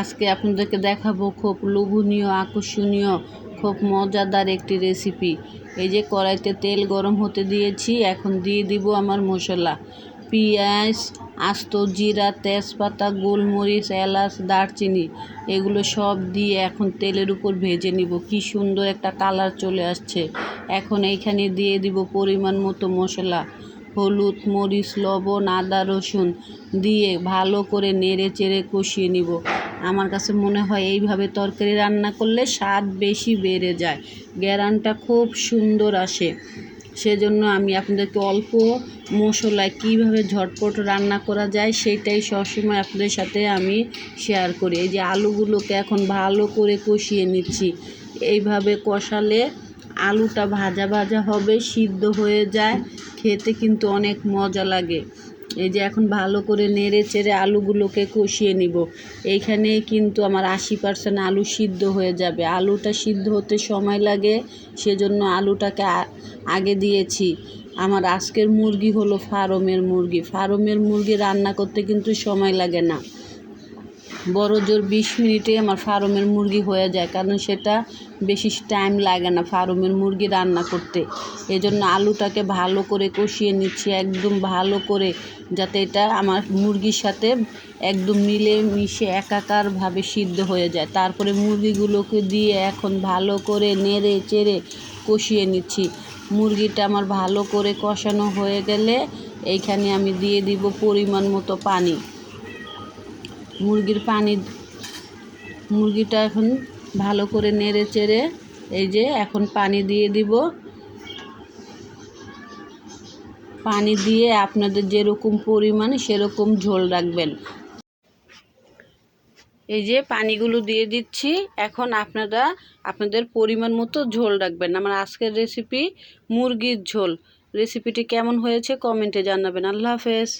আজকে আপনাদেরকে দেখাবো খুব লোভনীয়, আকর্ষণীয়, খুব মজাদার একটি রেসিপি এই যে কড়াইতে তেল গরম হতে দিয়েছি, এখন দিয়ে দিব আমার মশলা। পেঁয়াজ, আস্ত জিরা, তেজপাতা, গোলমরিচ, এলাচ, দারচিনি, এগুলো সব দিয়ে এখন তেলের উপর ভেজে নিব। কি সুন্দর একটা কালার চলে আসছে। এখন এইখানে দিয়ে দিব পরিমাণ মতো মশলা। হলুদ, মরিচ, লবণ, আদা, রসুন দিয়ে ভালো করে নেড়ে চেড়ে কষিয়ে নিব। আমার কাছে মনে হয় এইভাবে তরকারি রান্না করলে স্বাদ বেশি বেড়ে যায়। গ্যারানটা খুব সুন্দর আসে। সেজন্য আমি আপনাদেরকে অল্প মশলায় কীভাবে ঝটপট রান্না করা যায় সেটাই সবসময় আপনাদের সাথে আমি শেয়ার করি। এই যে আলুগুলোকে এখন ভালো করে কষিয়ে নিচ্ছি। এইভাবে কষালে আলুটা ভাজা ভাজা হবে, সিদ্ধ হয়ে যায়, খেতে কিন্তু অনেক মজা লাগে। এই যে এখন ভালো করে নেড়ে চেড়ে আলুগুলোকে কষিয়ে নিব। এইখানে কিন্তু আমার আশি পার্সেন্ট আলু সিদ্ধ হয়ে যাবে। আলুটা সিদ্ধ হতে সময় লাগে, সেজন্য আলুটাকে আগে দিয়েছি। আমার আজকের মুরগি হলো ফার্মের মুরগি। ফার্মের মুরগি রান্না করতে কিন্তু সময় লাগে না। বড় জোর বিশ মিনিটে আমার ফার্মের মুরগি হয়ে যায়, কারণ সেটা বেশি টাইম লাগে না ফার্মের মুরগি রান্না করতে। এই জন্য আলুটাকে ভালো করে কষিয়ে নিচ্ছি, একদম ভালো করে, যাতে এটা আমার মুরগির সাথে একদম মিলে মিশে একাকারভাবে সিদ্ধ হয়ে যায়। তারপরে মুরগিগুলোকে দিয়ে এখন ভালো করে নেড়ে চেড়ে কষিয়ে নিচ্ছি। মুরগিটা আমার ভালো করে কষানো হয়ে গেলে এইখানে আমি দিয়ে দিব পরিমাণ মতো পানি। মুরগির পানি মুরগিটা এখন ভালো করে নেড়ে চেড়ে এই যে এখন পানি দিয়ে দিব। পানি দিয়ে আপনাদের যেরকম পরিমাণ সেরকম ঝোল রাখবেন। এই যে পানিগুলো দিয়ে দিচ্ছি। এখন আপনারা আপনাদের পরিমাণ মতো ঝোল রাখবেন। আমার আজকের রেসিপি মুরগির ঝোল। রেসিপিটি কেমন হয়েছে কমেন্টে জানাবেন। আল্লাহ হাফেজ।